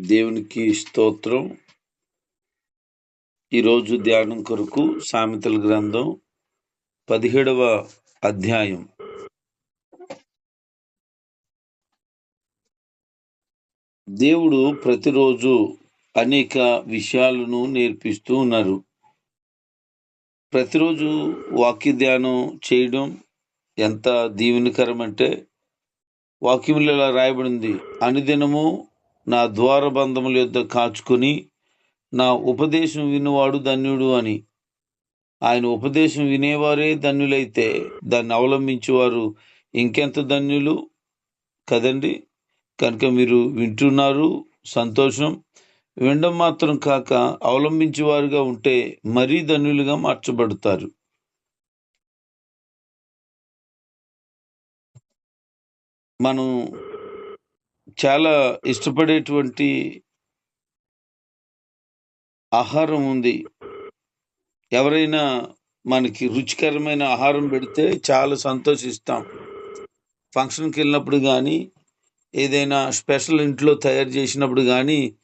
దేవునికి స్తోత్రం. ఈరోజు ధ్యానం కొరకు సామెతల గ్రంథం పదిహేడవ అధ్యాయం. దేవుడు ప్రతిరోజు అనేక విషయాలను నేర్పిస్తూ ఉన్నారు. ప్రతిరోజు వాక్య ధ్యానం చేయడం ఎంత దీవెనకరం అంటే వాక్యములు ఇలా రాయబడింది అనుదినము నా ద్వారబంధముల యొద్ద కాచుకొని నా ఉపదేశం వినువాడు ధన్యుడు అని. ఆయన ఉపదేశం వినేవారే ధన్యులైతే దాన్ని అవలంబించేవారు ఇంకెంత ధన్యులు? కదండి? కనుక మీరు వింటున్నారు సంతోషం. వినడం మాత్రం కాక అవలంబించేవారుగా ఉంటే మరీ ధన్యులుగా మార్చబడతారు. మనం చాలా ఇష్టపడేటువంటి ఆహారం ఉంది. ఎవరైనా మనకి రుచికరమైన ఆహారం పెడితే చాలా సంతోషిస్తాం. ఫంక్షన్కి వెళ్ళినప్పుడు కానీ ఏదైనా స్పెషల్ ఇంట్లో తయారు చేసినప్పుడు కానీ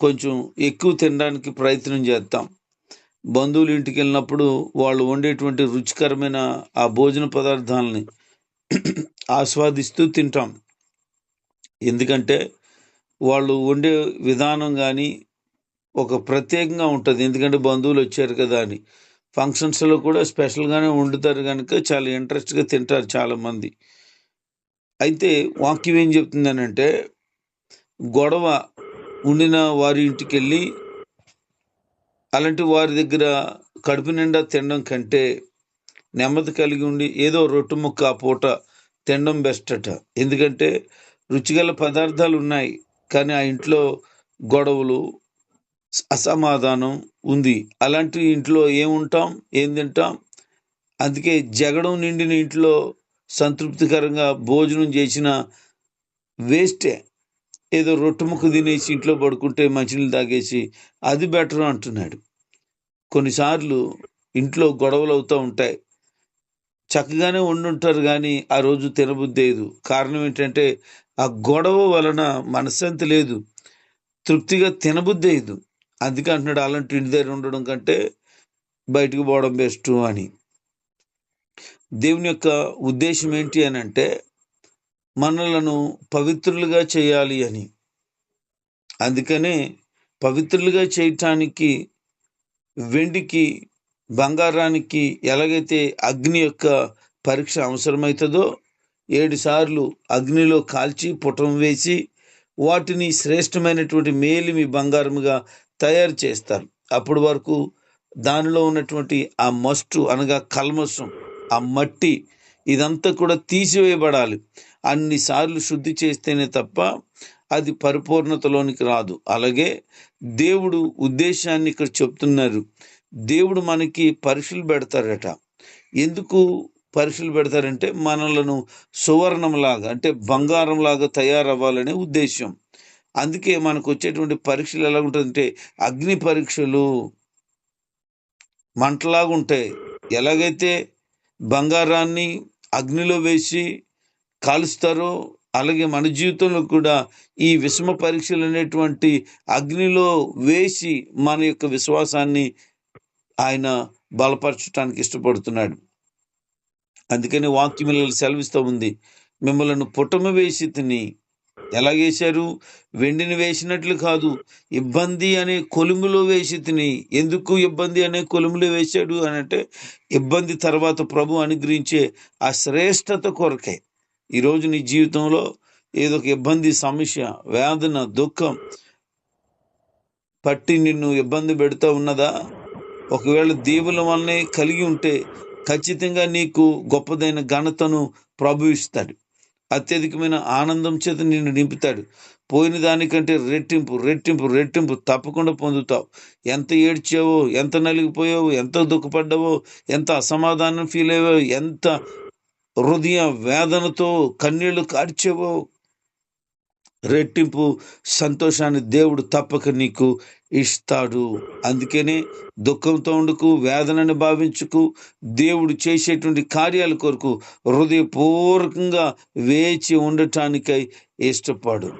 కొంచెం ఎక్కువ తినడానికి ప్రయత్నం చేస్తాం. బంధువుల ఇంటికి వెళ్ళినప్పుడు వాళ్ళు వండేటువంటి రుచికరమైన ఆ భోజన పదార్థాలని ఆస్వాదిస్తూ తింటాం. ఎందుకంటే వాళ్ళు వండే విధానం కానీ ఒక ప్రత్యేకంగా ఉంటుంది. ఎందుకంటే బంధువులు వచ్చారు కదా అని. ఫంక్షన్స్లో కూడా స్పెషల్గానే వండుతారు కనుక చాలా ఇంట్రెస్ట్గా తింటారు చాలామంది. అయితే వాక్యం ఏం చెప్తుందనంటే గొడవ ఉండిన వారి ఇంటికి వెళ్ళి అలాంటి వారి దగ్గర కడుపు నిండా తినడం కంటే నెమ్మది కలిగి ఉండి ఏదో రొట్టు ముక్క ఆ పూట తినడం బెస్ట్ అట. ఎందుకంటే రుచిగల పదార్థాలు ఉన్నాయి కానీ ఆ ఇంట్లో గొడవలు అసమాధానం ఉంది. అలాంటి ఇంట్లో ఏముంటాం ఏం తింటాం? అందుకే జగడం నిండిన ఇంట్లో సంతృప్తికరంగా భోజనం చేసిన వేస్టే. ఏదో రొట్టె ముక్క తినేసి ఇంట్లో పడుకుంటే మంచినీళ్ళు తాగేసి అది బెటర్ అంటున్నాడు. కొన్నిసార్లు ఇంట్లో గొడవలు అవుతూ ఉంటాయి. చక్కగానే వండుంటారు కానీ ఆ రోజు తినబుద్దేదు కారణం ఏంటంటే ఆ గొడవ వలన మనశ్శాంతి లేదు. తృప్తిగా తినబుద్దేదు అందుకే అంటున్నాడు అలాంటి ఇంటి దగ్గర ఉండడం కంటే బయటకు పోవడం బెస్ట్ అని. దేవుని యొక్క ఉద్దేశం ఏంటి అని అంటే మనలను పవిత్రులుగా చేయాలి అని. అందుకనే పవిత్రులుగా చేయటానికి వెండికి బంగారానికి ఎలాగైతే అగ్ని యొక్క పరీక్ష అవసరమవుతుందో ఏడుసార్లు అగ్నిలో కాల్చి పుటం వేసి వాటిని శ్రేష్టమైనటువంటి మేలిమి బంగారముగా తయారు చేస్తారు. అప్పటి వరకు దానిలో ఉన్నటువంటి ఆ మస్టు అనగా కల్మసం ఆ మట్టి ఇదంతా కూడా తీసివేయబడాలి. అన్నిసార్లు శుద్ధి చేస్తేనే తప్ప అది పరిపూర్ణతలోనికి రాదు. అలాగే దేవుడు ఉద్దేశాన్ని ఇక్కడ చెప్తున్నారు. దేవుడు మనకి పరీక్షలు పెడతారట. ఎందుకు పరీక్షలు పెడతారంటే మనలను సువర్ణంలాగా అంటే బంగారంలాగా తయారవ్వాలనే ఉద్దేశం అందుకే మనకు వచ్చేటువంటి పరీక్షలు ఎలా ఉంటుందంటే అగ్ని పరీక్షలు మంటలాగా ఉంటాయి. ఎలాగైతే బంగారాన్ని అగ్నిలో వేసి కాలుస్తారో అలాగే మన జీవితంలో కూడా ఈ విషమ పరీక్షలు అనేటువంటి అగ్నిలో వేసి మన యొక్క విశ్వాసాన్ని ఆయన బలపరచడానికి ఇష్టపడుతున్నాడు. అందుకని వాక్యములలో సెలవిస్తూ ఉంది. మిమ్మల్ని పుటమ వేసి తిని ఎలాగేశారు వెండిని వేసినట్లు కాదు ఇబ్బంది అనే కొలుములో వేసి తిని ఎందుకు ఇబ్బంది అనే కొలుములో వేశాడు అని అంటే ఇబ్బంది తర్వాత ప్రభు అనుగ్రహించే ఆ శ్రేష్టత కొరకే. ఈరోజు నీ జీవితంలో ఏదో ఒక ఇబ్బంది సమస్య వేదన దుఃఖం పట్టి నిన్ను ఇబ్బంది పెడుతూ ఉన్నదా? ఒకవేళ దేవుల వల్లనే కలిగి ఉంటే ఖచ్చితంగా నీకు గొప్పదైన ఘనతను ప్రభు ఇస్తాడు. అత్యధికమైన ఆనందం చేత నిన్ను నింపుతాడు. పోయిన దానికంటే రెట్టింపు రెట్టింపు రెట్టింపు తప్పకుండా పొందుతావు. ఎంత ఏడ్చావో ఎంత నలిగిపోయావో ఎంత దుఃఖపడ్డావో ఎంత అసమాధానం ఫీల్ అయ్యావో ఎంత హృదయ వేదనతో కన్నీళ్ళు కార్చావో రెట్టింపు సంతోషాన్ని దేవుడు తప్పక నీకు ఇస్తాడు. అందుకనే దుఃఖంతో ఉండుకు వేదనని భావించుకు దేవుడు చేసేటువంటి కార్యాల కొరకు హృదయపూర్వకంగా వేచి ఉండటానికై ఇష్టపడు.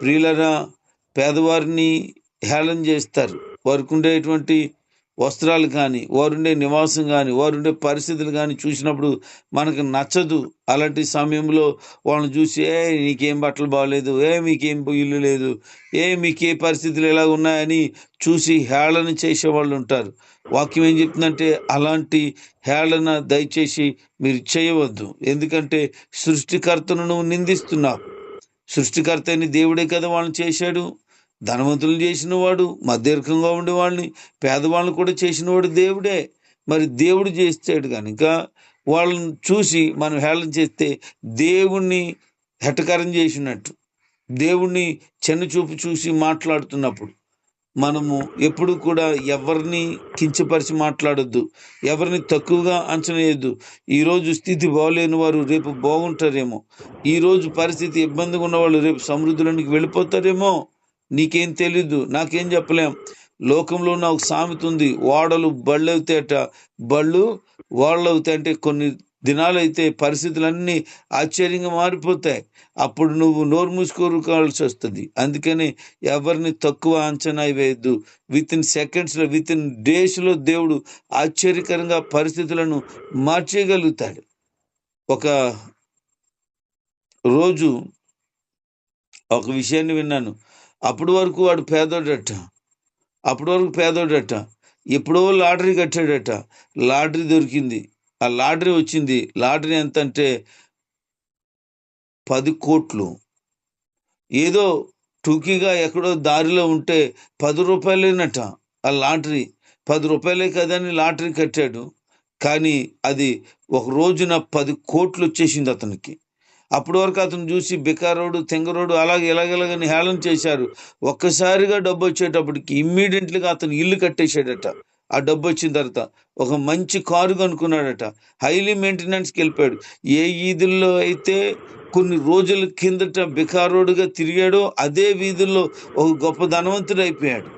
ప్రియులరా పేదవారిని హేళన చేస్తారు. వారికి ఉండేటువంటి వస్త్రాలు కానీ వారుండే నివాసం కానీ వారుండే పరిస్థితులు కానీ చూసినప్పుడు మనకు నచ్చదు. అలాంటి సమయంలో వాళ్ళని చూసి ఏ నీకేం బట్టలు బాగలేదు ఏ మీకేం ఇల్లు లేదు ఏ మీకే పరిస్థితులు ఎలా ఉన్నాయని చూసి హేళన చేసేవాళ్ళు ఉంటారు. వాక్యం ఏం చెప్తుందంటే అలాంటి హేళన దయచేసి మీరు చేయవద్దు. ఎందుకంటే సృష్టికర్తను నువ్వు నిందిస్తున్నావు. సృష్టికర్త దేవుడే కదా వాళ్ళని చేశాడు. ధనవంతులను చేసిన వాడు మధ్యర్కంగా ఉండేవాళ్ళని పేదవాళ్ళని కూడా చేసిన వాడు దేవుడే. మరి దేవుడు చేస్తాడు కనుక వాళ్ళని చూసి మనం హేళన చేస్తే దేవుణ్ణి హెటకరం చేసినట్టు దేవుణ్ణి చిన్న చూపు చూసి మాట్లాడుతున్నప్పుడు మనము ఎప్పుడు కూడా ఎవరిని కించపరిచి మాట్లాడొద్దు ఎవరిని తక్కువగా అంచనా వేయద్దు. ఈరోజు స్థితి బాగలేని వారు రేపు బాగుంటారేమో ఈరోజు పరిస్థితి ఇబ్బందిగా ఉన్న వాళ్ళు రేపు సమృద్ధులనికి వెళ్ళిపోతారేమో. నీకేం తెలీదు నాకేం చెప్పలేం. లోకంలో నాకు సామెత ఉంది ఓడలు బళ్ళు అవుతాయట బళ్ళు ఓడలు అవుతాయంటే అంటే కొన్ని దినాలైతే పరిస్థితులన్నీ ఆశ్చర్యంగా మారిపోతాయి. అప్పుడు నువ్వు నోరు మూసుకోరుకోవాల్సి వస్తుంది. అందుకని ఎవరిని తక్కువ అంచనా వేయద్దు. విత్ ఇన్ సెకండ్స్లో విత్ ఇన్ డేస్లో దేవుడు ఆశ్చర్యకరంగా పరిస్థితులను మార్చేయగలుగుతాడు. ఒక రోజు ఒక విషయాన్ని విన్నాను. అప్పటి వరకు వాడు పేదోడట. అప్పటి వరకు పేదోడట. ఎప్పుడో లాటరీ కట్టాడట. లాటరీ దొరికింది. ఆ లాటరీ వచ్చింది. లాటరీ ఎంత అంటే పది కోట్లు. ఏదో టూకీగా ఎక్కడో దారిలో ఉంటే పది రూపాయలేనట ఆ లాటరీ. పది రూపాయలే కదని లాటరీ కట్టాడు. కానీ అది ఒక రోజున పది కోట్లు వచ్చేసింది అతనికి. అప్పటి వరకు అతను చూసి బికారోడు తెంగరోడు అలాగే ఎలాగెలాగని హేళన చేశారు. ఒక్కసారిగా డబ్బు వచ్చేటప్పటికి ఇమ్మీడియట్లీగా అతను ఇల్లు కట్టేశాడట. ఆ డబ్బు వచ్చిన తర్వాత ఒక మంచి కారు కనుక్కున్నాడట. హైలీ మెయింటెనెన్స్కి వెళ్ళిపోయాడు. ఏ ఈదుల్లో అయితే కొన్ని రోజుల కిందట బికారోడుగా తిరిగాడో అదే వీధుల్లో ఒక గొప్ప ధనవంతుడు అయిపోయాడు.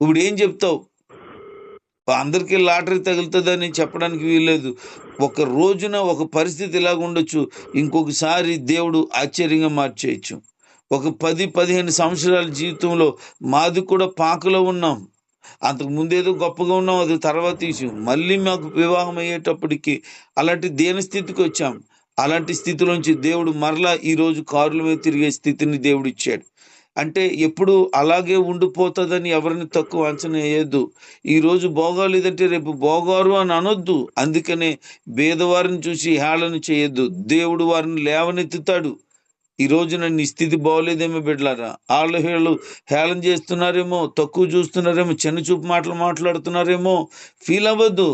ఇప్పుడు ఏం చెప్తావు? అందరికీ లాటరీ తగులుతుందని చెప్పడానికి వీల్లేదు. ఒక రోజున ఒక పరిస్థితి ఇలాగ ఉండొచ్చు. ఇంకొకసారి దేవుడు ఆశ్చర్యంగా మార్చేయచ్చు. ఒక పది పదిహేను సంవత్సరాల జీవితంలో మాది కూడా పాకలో ఉన్నాం. అంతకు ముందేదో గొప్పగా ఉన్నాం అది తర్వాత ఇష్యూ. మళ్ళీ మాకు వివాహం అయ్యేటప్పటికి అలాంటి దేని స్థితికి వచ్చాం. అలాంటి స్థితిలోంచి దేవుడు మరలా ఈరోజు కారుల మీద తిరిగే స్థితిని దేవుడు ఇచ్చాడు. అంటే ఎప్పుడు అలాగే ఉండిపోతుందని ఎవరిని తక్కువ అంచనా వేయద్దు. ఈరోజు భోగాలేదంటే రేపు భోగారు అని అనొద్దు. అందుకనే భేదవారిని చూసి హేళన చేయొద్దు. దేవుడు వారిని లేవనెత్తుతాడు. ఈ రోజున నీ స్థితి బాగోలేదేమో బిడ్డలారా. వాళ్ళు వీళ్ళు హేళన చేస్తున్నారేమో తక్కువ చూస్తున్నారేమో చిన్న చూపు మాటలు మాట్లాడుతున్నారేమో ఫీల్ అవ్వద్దు.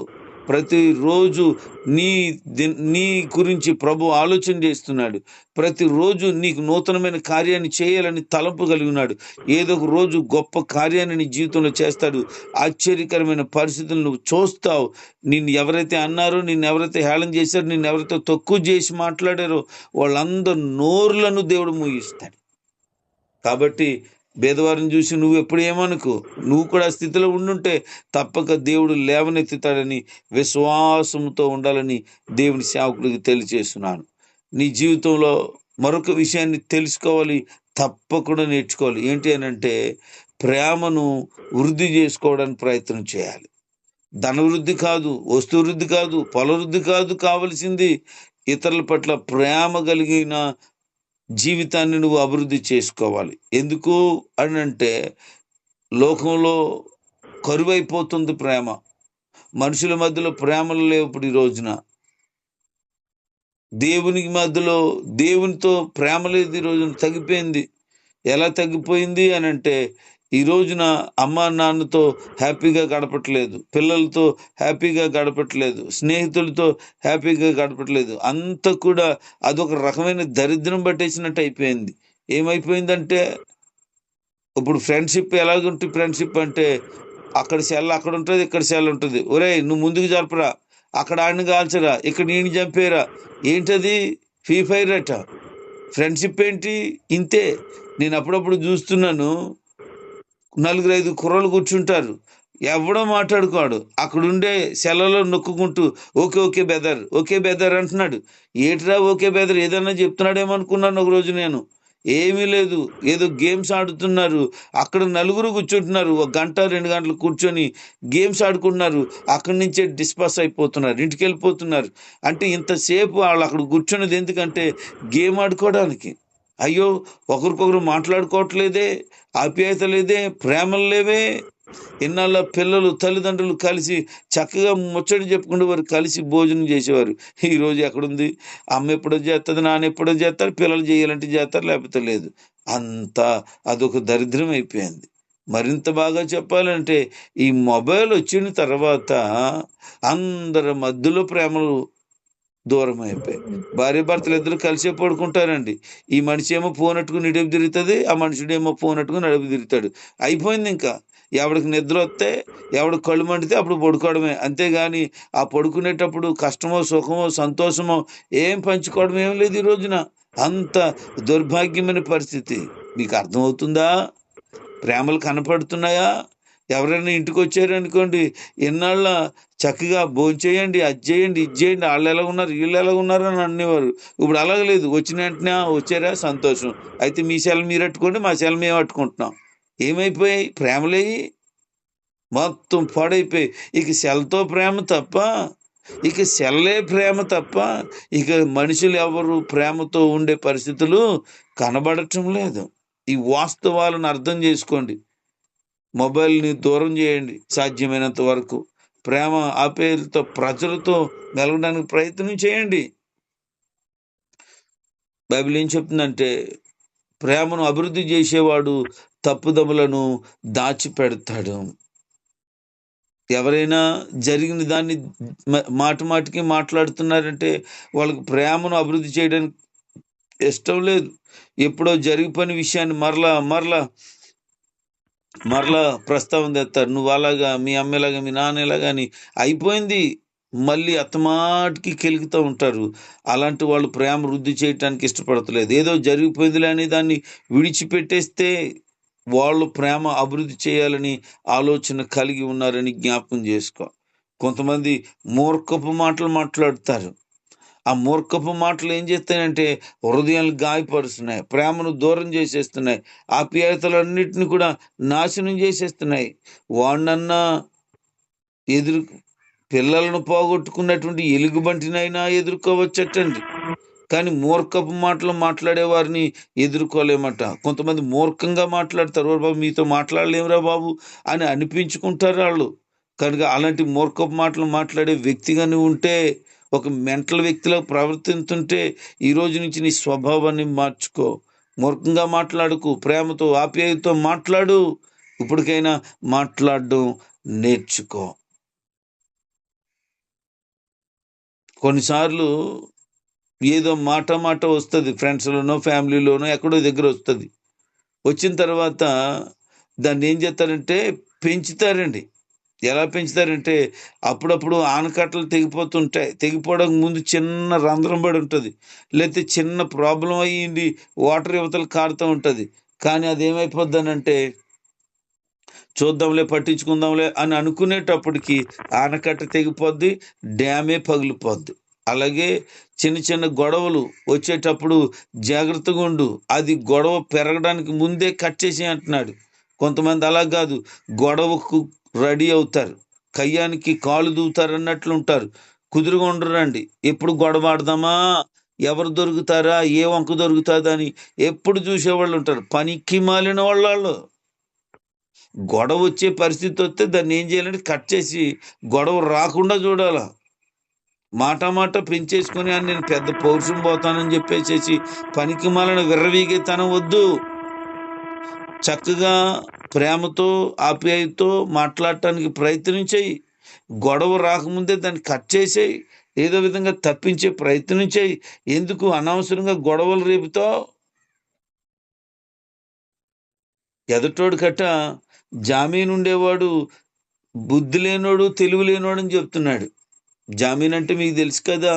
ప్రతిరోజు నీ నీ గురించి ప్రభు ఆలోచన చేస్తున్నాడు. ప్రతిరోజు నీకు నూతనమైన కార్యాన్ని చేయాలని తలంపు కలిగి ఉన్నాడు. ఏదో ఒక రోజు గొప్ప కార్యాన్ని నీ జీవితంలో చేస్తాడు. ఆశ్చర్యకరమైన పరిస్థితులు నువ్వు చూస్తావు. నిన్ను ఎవరైతే అన్నారో నిన్ను ఎవరైతే హేళన చేశారో నిన్ను ఎవరైతే తక్కువ చేసి మాట్లాడారో వాళ్ళందరూ నోరులను దేవుడు ముగిస్తాడు కాబట్టి భేదవారిని చూసి నువ్వు ఎప్పుడు ఏమనుకో? నువ్వు కూడా ఆ స్థితిలో ఉండుంటే తప్పక దేవుడు లేవనెత్తుతాడని విశ్వాసంతో ఉండాలని దేవుని సేవకుడికి తెలియచేస్తున్నాను నీ జీవితంలో మరొక విషయాన్ని తెలుసుకోవాలి తప్పకుండా నేర్చుకోవాలి. ఏంటి అని అంటే ప్రేమను వృద్ధి చేసుకోవడానికి ప్రయత్నం చేయాలి. ధన వృద్ధి కాదు వస్తు వృద్ధి కాదు పొల వృద్ధి కాదు కావలసింది ఇతరుల పట్ల ప్రేమ కలిగిన జీవితాన్ని నువ్వు అభివృద్ధి చేసుకోవాలి. ఎందుకు అని అంటే లోకంలో కరువైపోతుంది ప్రేమ. మనుషుల మధ్యలో ప్రేమలు లేవు ఇప్పుడు ఈ రోజున. దేవునికి మధ్యలో దేవునితో ప్రేమ లేదు ఈ రోజున. తగ్గిపోయింది. ఎలా తగ్గిపోయింది అని అంటే ఈ రోజున అమ్మ నాన్నతో హ్యాపీగా గడపట్లేదు పిల్లలతో హ్యాపీగా గడపట్లేదు స్నేహితులతో హ్యాపీగా గడపట్లేదు. అంతా కూడా అదొక రకమైన దరిద్రం పట్టేసినట్టు అయిపోయింది. ఏమైపోయిందంటే ఇప్పుడు ఫ్రెండ్షిప్ ఎలాగుంటుంది ఫ్రెండ్షిప్ అంటే అక్కడ సెల్ అక్కడ ఉంటుంది ఇక్కడ సెల్ ఉంటుంది. ఒరేయ్ నువ్వు ముందుకు జరపరా అక్కడ ఆడిని కాల్చరా ఇక్కడ నేను చంపేరా ఏంటది ఫ్రీ ఫైర్ అట? ఫ్రెండ్షిప్ ఏంటి? ఇంతే. నేను అప్పుడప్పుడు చూస్తున్నాను నలుగురు ఐదు కుర్రలు కూర్చుంటారు. ఎవడో మాట్లాడుకోడు. అక్కడుండే సెలలో నొక్కుకుంటూ ఓకే ఓకే బెదర్ ఓకే బెదర్ అంటున్నాడు. ఏట్రా ఓకే బెదర్? ఏదన్నా చెప్తున్నాడేమో అనుకున్నాను ఒక రోజు నేను. ఏమీ లేదు. ఏదో గేమ్స్ ఆడుతున్నారు. అక్కడ నలుగురు కూర్చుంటున్నారు. ఒక గంట రెండు గంటలు కూర్చొని గేమ్స్ ఆడుకుంటున్నారు. అక్కడి నుంచే డిస్పాస్ అయిపోతున్నారు. ఇంటికి వెళ్ళిపోతున్నారు అంటే ఇంతసేపు వాళ్ళు అక్కడ కూర్చున్నది ఎందుకంటే గేమ్ ఆడుకోవడానికి. అయ్యో ఒకరికొకరు మాట్లాడుకోవట్లేదే ఆప్యాయత లేదే ప్రేమలు లేవే ఇన్నాళ్ళ పిల్లలు తల్లిదండ్రులు కలిసి చక్కగా ముచ్చడి చెప్పుకుంటూ వారు కలిసి భోజనం చేసేవారు. ఈరోజు ఎక్కడుంది? అమ్మ ఎప్పుడో చేస్తుంది నాన్న ఎప్పుడో చేస్తారు పిల్లలు చేయాలంటే చేస్తారు లేకపోతే లేదు. అంత అదొక దరిద్రం అయిపోయింది. మరింత బాగా చెప్పాలంటే ఈ మొబైల్ వచ్చిన తర్వాత అందరి మధ్యలో ప్రేమలు దూరం అయిపోయాయి భార్య భర్తలు ఇద్దరు కలిసే పడుకుంటారండి. ఈ మనిషి ఏమో ఫోన్ అట్టుకుని తిరుగుతుంది ఆ మనుషుడేమో ఫోన్ అట్టుకుని నడుపు తిరుగుతాడు. అయిపోయింది ఇంకా. ఎవడికి నిద్ర వస్తే ఎవడికి కళ్ళు మండితే అప్పుడు పడుకోవడమే. అంతేగాని ఆ పడుకునేటప్పుడు కష్టమో సుఖమో సంతోషమో ఏం పంచుకోవడం ఏం లేదు ఈ రోజున. అంత దౌర్భాగ్యమైన పరిస్థితి. మీకు అర్థమవుతుందా? ప్రేమలు కనపడుతున్నాయా? ఎవరైనా ఇంటికి వచ్చారనుకోండి ఎన్నాళ్ళ చక్కగా భోంచేయండి అది చేయండి ఇది చేయండి వాళ్ళు ఎలా ఉన్నారు వీళ్ళు ఎలా ఉన్నారు అని అనేవారు. ఇప్పుడు అలాగ లేదు. వచ్చిన వెంటనే వచ్చారా? సంతోషం. అయితే మీ సెల మీరు పట్టుకోండి మా సెల మేము పట్టుకుంటున్నాం ఏమైపోయాయి? ప్రేమలేయి మొత్తం పాడైపోయి ఇక సెల్తో ప్రేమ తప్ప ఇక సెల్లే ప్రేమ తప్ప ఇక మనుషులు ఎవరు ప్రేమతో ఉండే పరిస్థితులు కనబడటం లేదు. ఈ వాస్తవాలను అర్థం చేసుకోండి. మొబైల్ని దూరం చేయండి సాధ్యమైనంత వరకు. ప్రేమ పేరుతో ప్రజలతో మెలగడానికి ప్రయత్నం చేయండి. బైబిల్ ఏం చెప్తుందంటే ప్రేమను అభివృద్ధి చేసేవాడు తప్పుదములను దాచిపెడతాడు. ఎవరైనా జరిగిన దాన్ని మాట మాటికి మాట్లాడుతున్నారంటే వాళ్ళకి ప్రేమను అభివృద్ధి చేయడానికి ఇష్టం లేదు. ఎప్పుడో జరిగిపోయిన విషయాన్ని మరలా మరలా మరలా ప్రస్తావన తెస్తారు నువ్వు అలాగా మీ అమ్మలాగా మీ నాన్నలాగా అని. అయిపోయింది. మళ్ళీ అత్తమాటికి కెలుగుతూ ఉంటారు. అలాంటి వాళ్ళు ప్రేమ వృద్ధి చేయటానికి ఇష్టపడతలేదు. ఏదో జరిగిపోయిందిలే అని దాన్ని విడిచిపెట్టేస్తే వాళ్ళు ప్రేమ అభివృద్ధి చేయాలని ఆలోచన కలిగి ఉన్నారని జ్ఞాపకం చేసుకో. కొంతమంది మూర్ఖపు మాటలు మాట్లాడతారు. ఆ మూర్ఖపు మాటలు ఏం చేస్తాయంటే హృదయాలు గాయపరుస్తున్నాయి ప్రేమను దూరం చేసేస్తున్నాయి ఆప్యాయతలన్నిటిని కూడా నాశనం చేసేస్తున్నాయి. వాడినన్నా ఎదురు పిల్లలను పోగొట్టుకున్నటువంటి ఎలుగుబంటినైనా ఎదుర్కోవచ్చటండి. కానీ మూర్ఖపు మాటలు మాట్లాడే వారిని ఎదుర్కోలేమట. కొంతమంది మూర్ఖంగా మాట్లాడతారు. బాబు మీతో మాట్లాడలేమురా బాబు అని అనిపించుకుంటారు వాళ్ళు. కనుక అలాంటి మూర్ఖపు మాటలు మాట్లాడే వ్యక్తిగా నువ్వు ఉంటే ఒక మెంటల్ వ్యక్తిలో ప్రవర్తిస్తుంటే ఈ రోజు నుంచి నీ స్వభావాన్ని మార్చుకో. మూర్ఖంగా మాట్లాడుకు ప్రేమతో ఆప్యాయతో మాట్లాడు. ఇప్పటికైనా మాట్లాడడం నేర్చుకో. కొన్నిసార్లు ఏదో మాట మాట వస్తుంది ఫ్రెండ్స్లోనో ఫ్యామిలీలోనో ఎక్కడో దగ్గర వస్తుంది. వచ్చిన తర్వాత దాన్ని ఏం చేస్తారంటే పెంచుతారండి. ఎలా పెంచుతారంటే అప్పుడప్పుడు ఆనకట్టలు తెగిపోతుంటాయి. తెగిపోవడం ముందు చిన్న రంధ్రం పడి ఉంటుంది. లేకపోతే చిన్న ప్రాబ్లం అయ్యింది వాటర్ యువతలు కారుతూ ఉంటుంది. కానీ అది ఏమైపోద్దనంటే చూద్దాంలే పట్టించుకుందాంలే అని అనుకునేటప్పటికి ఆనకట్ట తెగిపోద్ది డ్యామే పగిలిపోద్ది. అలాగే చిన్న చిన్న గొడవలు వచ్చేటప్పుడు జాగ్రత్తగా ఉండు. అది గొడవ పెరగడానికి ముందే కట్ చేసి అంటున్నాడు. కొంతమంది అలా కాదు. గొడవకు రెడీ అవుతారు. కయ్యానికి కాలు దూతారు అన్నట్లు ఉంటారు కుదురుగా ఉండరండి. ఎప్పుడు గొడవాడదామా ఎవరు దొరుకుతారా? ఏ వంక దొరుకుతుందా అని ఎప్పుడు చూసేవాళ్ళు ఉంటారు పనికి మాలిన వాళ్ళు గొడవ వచ్చే పరిస్థితి వస్తే దాన్ని ఏం చేయాలంటే కట్ చేసి గొడవ రాకుండా చూడాలా. మాట మాట పెంచేసుకుని అని నేను పెద్ద పౌరుషం పోతానని చెప్పేసేసి పనికి మాలిన విర్రవీగే తనం వద్దు. చక్కగా ప్రేమతో ఆప్యాయతో మాట్లాడటానికి ప్రయత్నం చేయి గొడవ రాకముందే దాన్ని కట్ చేసేయి. ఏదో విధంగా తప్పించే ప్రయత్నం చేయి ఎందుకు అనవసరంగా గొడవలు రేపుతావు? ఎదటోడు కట్ట జామీన్ ఉండేవాడు బుద్ధి లేనోడు తెలివి లేనోడు అని చెప్తున్నాడు. జామీన్ అంటే మీకు తెలుసు కదా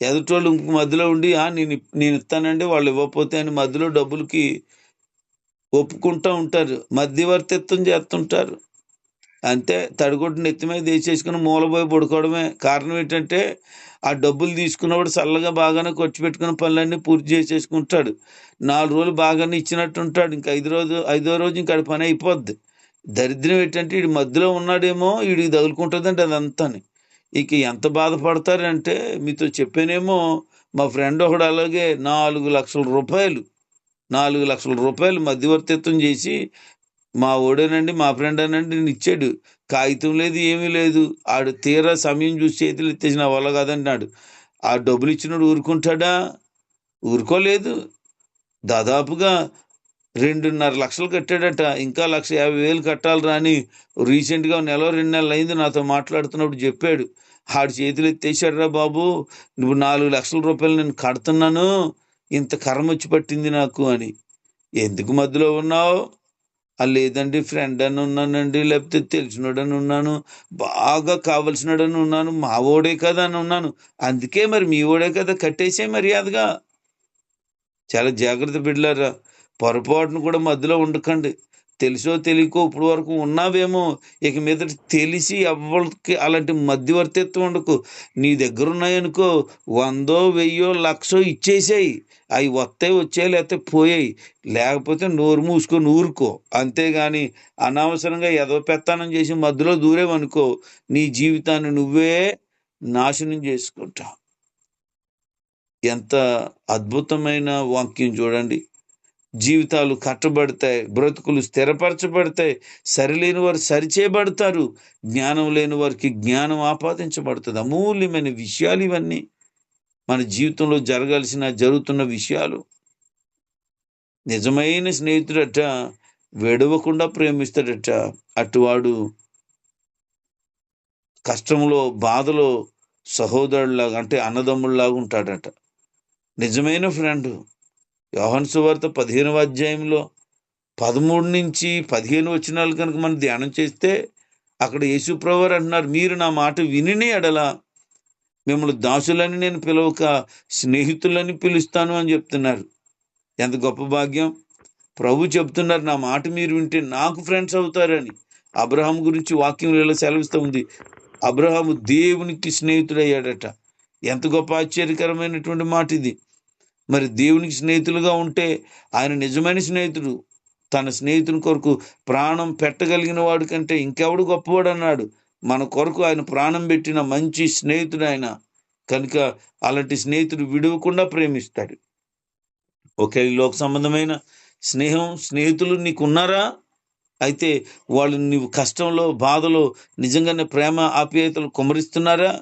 ఎదటోళ్ళు ఇంకొక మధ్యలో ఉండి నేను నేను ఇస్తానండి వాళ్ళు ఇవ్వకపోతే అని మధ్యలో డబ్బులకి ఒప్పుకుంటూ ఉంటారు మధ్యవర్తిత్వం చేస్తుంటారు. అంతే తడిగొట్టు నెత్తి మీద వేసేసుకుని మూలబోయి పడుకోవడమే. కారణం ఏంటంటే ఆ డబ్బులు తీసుకున్నప్పుడు చల్లగా బాగానే ఖర్చు పెట్టుకుని పనులన్నీ పూర్తి చేసేసుకుంటాడు. నాలుగు రోజులు బాగానే ఇచ్చినట్టు ఉంటాడు ఇంకా ఐదు రోజు ఐదో రోజు ఇంకా పని అయిపోద్ది. దరిద్రం ఏంటంటే వీడి మధ్యలో ఉన్నాడేమో వీడికి తగులుకుంటుందంటే అదంతాని. ఇక ఎంత బాధపడతారంటే మీతో చెప్పానేమో మా ఫ్రెండ్ ఒకడు అలాగే నాలుగు లక్షల రూపాయలు నాలుగు లక్షల రూపాయలు మధ్యవర్తిత్వం చేసి మా ఓడేనండి మా ఫ్రెండ్ అనండి నేను ఇచ్చాడు. కాగితం లేదు ఏమీ లేదు. ఆడు తీరా సమయం చూసి చేతులు ఎత్తేసిన వల్ల కాదన్నాడు ఆ డబ్బులు ఇచ్చినాడు ఊరుకుంటాడా? ఊరుకోలేదు. దాదాపుగా రెండున్నర లక్షలు కట్టాడట. ఇంకా లక్ష యాభై వేలు కట్టాలి రాని రీసెంట్గా నెల రెండు నెలలు అయింది నాతో మాట్లాడుతున్నప్పుడు చెప్పాడు. ఆడు చేతులు ఎత్తేసాడు రా బాబు. నువ్వు నాలుగు లక్షల రూపాయలు నేను కడుతున్నాను. ఇంత కర్మ వచ్చి పట్టింది నాకు అని. ఎందుకు మధ్యలో ఉన్నావు? లేదండి ఫ్రెండ్ అని ఉన్నానండి లేకపోతే తెలిసినోడని ఉన్నాను బాగా కావలసినడని ఉన్నాను మా ఓడే కదా అని ఉన్నాను. అందుకే మరి మీ ఓడే కదా కట్టేసే మర్యాదగా. చాలా జాగ్రత్త బిడ్డలారా పొరపాటును కూడా మధ్యలో ఉండకండి. తెలుసో తెలియకో ఇప్పుడు వరకు ఉన్నావేమో ఇక మీద తెలిసి ఎవరికి అలాంటి మధ్యవర్తిత్వం ఉండకు. నీ దగ్గర ఉన్నాయనుకో వందో వెయ్యో లక్షో ఇచ్చేసాయి. అవి వస్తాయి వచ్చాయి లేకపోతే పోయాయి. లేకపోతే నోరు మూసుకొని ఊరుకో అంతేగాని అనవసరంగా ఎదో పెత్తానం చేసి మధ్యలో దూరేవనుకో నీ జీవితాన్ని నువ్వే నాశనం చేసుకుంటావు. ఎంత అద్భుతమైన వాక్యం చూడండి. జీవితాలు కట్టబడతాయి బ్రతుకులు స్థిరపరచబడతాయి సరిలేని వారు సరిచేయబడతారు జ్ఞానం లేని వారికి జ్ఞానం ఆపాదించబడుతుంది. అమూల్యమైన విషయాలు ఇవన్నీ. మన జీవితంలో జరగాల్సిన జరుగుతున్న విషయాలు. నిజమైన స్నేహితుడట వెడవకుండా ప్రేమిస్తాడట. అటువాడు కష్టంలో బాధలో సహోదరులాగా అంటే అన్నదమ్ముళ్ళలాగా ఉంటాడట. నిజమైన ఫ్రెండ్. సువార్త పదిహేనవ అధ్యాయంలో పదమూడు నుంచి పదిహేను వచనాలు కనుక మనం ధ్యానం చేస్తే అక్కడ యేసుప్రవర్ అంటున్నారు మీరు నా మాట వినిని ఎడల మిమ్మల్ని దాసులని నేను పిలవక స్నేహితులని పిలుస్తాను అని చెప్తున్నారు. ఎంత గొప్ప భాగ్యం. ప్రభు చెప్తున్నారు నా మాట మీరు వింటే నాకు ఫ్రెండ్స్ అవుతారని. అబ్రహాం గురించి వాక్యం ఇలా సెలవిస్తూ ఉంది. అబ్రహాము దేవునికి స్నేహితుడయ్యాడట. ఎంత గొప్ప ఆశ్చర్యకరమైనటువంటి మాట ఇది మరి దేవునికి స్నేహితులుగా ఉంటే ఆయన నిజమైన స్నేహితుడు. తన స్నేహితుని కొరకు ప్రాణం పెట్టగలిగిన వాడు కంటే ఇంకెవడు గొప్పవాడు అన్నాడు. మన కొరకు ఆయన ప్రాణం పెట్టిన మంచి స్నేహితుడు ఆయన. కనుక అలాంటి స్నేహితుడు విడవకుండా ప్రేమిస్తాడు. ఒకే లోక సంబంధమైన స్నేహం స్నేహితులు నీకున్నారా? అయితే వాళ్ళు నీవు కష్టంలో బాధలో నిజంగానే ప్రేమ ఆప్యాయతలు కుమరిస్తున్నారా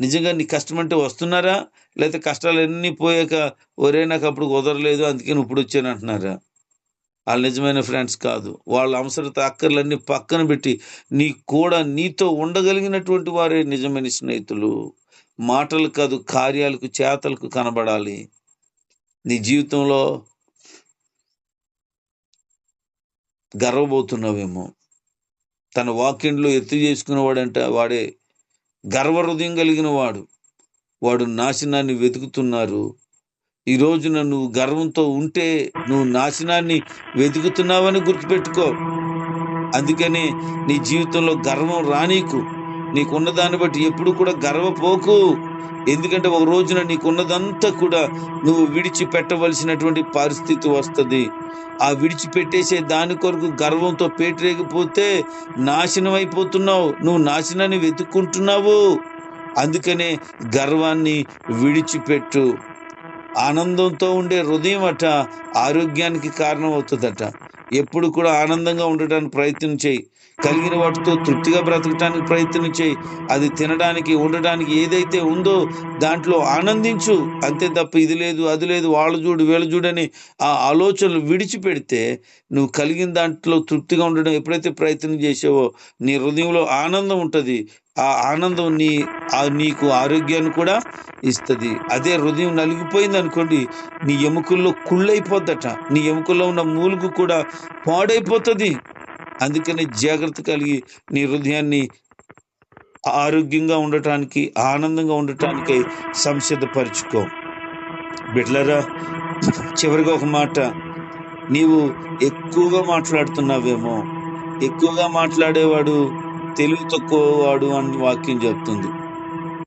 నిజంగా నీ కష్టం అంటే వస్తున్నారా? లేకపోతే కష్టాలు అన్నీ పోయాక ఒరే నాకు అప్పుడు కుదరలేదు అందుకే ఇప్పుడు వచ్చాను అంటున్నారా? వాళ్ళు నిజమైన ఫ్రెండ్స్ కాదు. వాళ్ళ అవసరత అక్కర్లన్నీ పక్కన పెట్టి నీ కూడా నీతో ఉండగలిగినటువంటి వారే నిజమైన స్నేహితులు. మాటలు కాదు కార్యాలకు చేతలకు కనబడాలి. నీ జీవితంలో గర్వబోతున్నావేమో తన వాక్యంలో ఎత్తు చేసుకునేవాడంట వాడే గర్వ హృదయం కలిగిన వాడు. వాడు నాశనాన్ని వెతుకుతున్నారు. ఈ రోజున నువ్వు గర్వంతో ఉంటే నువ్వు నాశనాన్ని వెతుకుతున్నావని గుర్తుపెట్టుకో. అందుకనే నీ జీవితంలో గర్వం రానీకు. నీకున్న దాన్ని బట్టి ఎప్పుడు కూడా గర్వపోకు. ఎందుకంటే ఒక రోజున నీకున్నదంతా కూడా నువ్వు విడిచిపెట్టవలసినటువంటి పరిస్థితి వస్తుంది. ఆ విడిచిపెట్టేసే దాని కొరకు గర్వంతో పేటరేగిపోతే నాశనం అయిపోతున్నావు. నువ్వు నాశనాన్ని వెతుక్కుంటున్నావు. అందుకనే గర్వాన్ని విడిచిపెట్టు. ఆనందంతో ఉండే హృదయం అట ఆరోగ్యానికి కారణం అవుతుందట ఎప్పుడు కూడా ఆనందంగా ఉండటానికి ప్రయత్నం చేయి. కలిగిన వాటితో తృప్తిగా బ్రతకటానికి ప్రయత్నం చేయి. అది తినడానికి ఉండడానికి ఏదైతే ఉందో దాంట్లో ఆనందించు. అంతే తప్ప ఇది లేదు అది లేదు వాళ్ళు చూడు వీళ్ళు చూడని ఆ ఆలోచనలు విడిచిపెడితే నువ్వు కలిగిన దాంట్లో తృప్తిగా ఉండడం ఎప్పుడైతే ప్రయత్నం చేసావో నీ హృదయంలో ఆనందం ఉంటుంది. ఆ ఆనందం నీ ఆ నీకు ఆరోగ్యాన్ని కూడా ఇస్తుంది. అదే హృదయం నలిగిపోయింది అనుకోండి నీ ఎముకల్లో కుళ్ళైపోద్దట. నీ ఎముకల్లో ఉన్న మూలుగు కూడా పాడైపోతుంది. అందుకని జాగ్రత్త కలిగి నీ హృదయాన్ని ఆరోగ్యంగా ఉండటానికి ఆనందంగా ఉండటానికి సంసిద్ధపరచుకో. బిడ్లరా చివరిగా ఒక మాట. నీవు ఎక్కువగా మాట్లాడుతున్నావేమో. ఎక్కువగా మాట్లాడేవాడు తెలివి తక్కువ వాడు అని వాక్యం చెప్తుంది.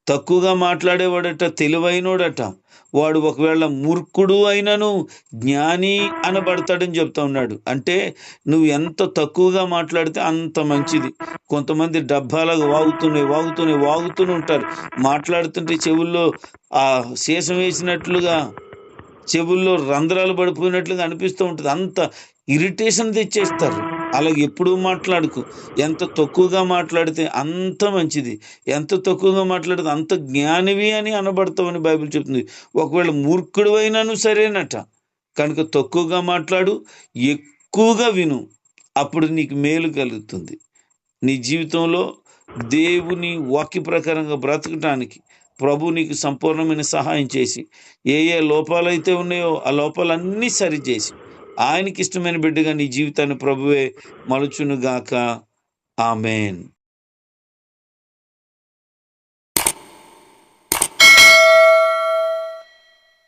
తక్కువగా మాట్లాడేవాడట తెలివైనోడట. వాడు ఒకవేళ మూర్ఖుడు అయినను జ్ఞాని అనబడతాడని చెప్తా ఉన్నాడు. అంటే నువ్వు ఎంత తక్కువగా మాట్లాడితే అంత మంచిది. కొంతమంది డబ్బాలాగా వాగుతూనే వాగుతూనే వాగుతూనే ఉంటారు. మాట్లాడుతుంటే చెవుల్లో ఆ శేషం వేసినట్లుగా చెవుల్లో రంధ్రాలు పడిపోయినట్లుగా అనిపిస్తూ ఉంటుంది. అంత ఇరిటేషన్ తెచ్చేస్తారు. అలాగే ఎప్పుడూ మాట్లాడుకు. ఎంత తక్కువగా మాట్లాడితే అంత మంచిది. ఎంత తక్కువగా మాట్లాడితే అంత జ్ఞానివి అని అనబడతామని బైబిల్ చెప్తుంది. ఒకవేళ మూర్ఖుడు అయినాను సరేనట. కనుక తక్కువగా మాట్లాడు ఎక్కువగా విను. అప్పుడు నీకు మేలు కలుగుతుంది. నీ జీవితంలో దేవుని వాక్య ప్రకారంగా బ్రతకటానికి ప్రభు నీకు సంపూర్ణమైన సహాయం చేసి ఏ ఏ లోపాలైతే ఉన్నాయో ఆ లోపాలన్నీ సరిచేసి ఆయనకి ఇష్టమైన బిడ్డగా నీ జీవితాన్ని ప్రభువే మలుచునుగాక. ఆమెన్.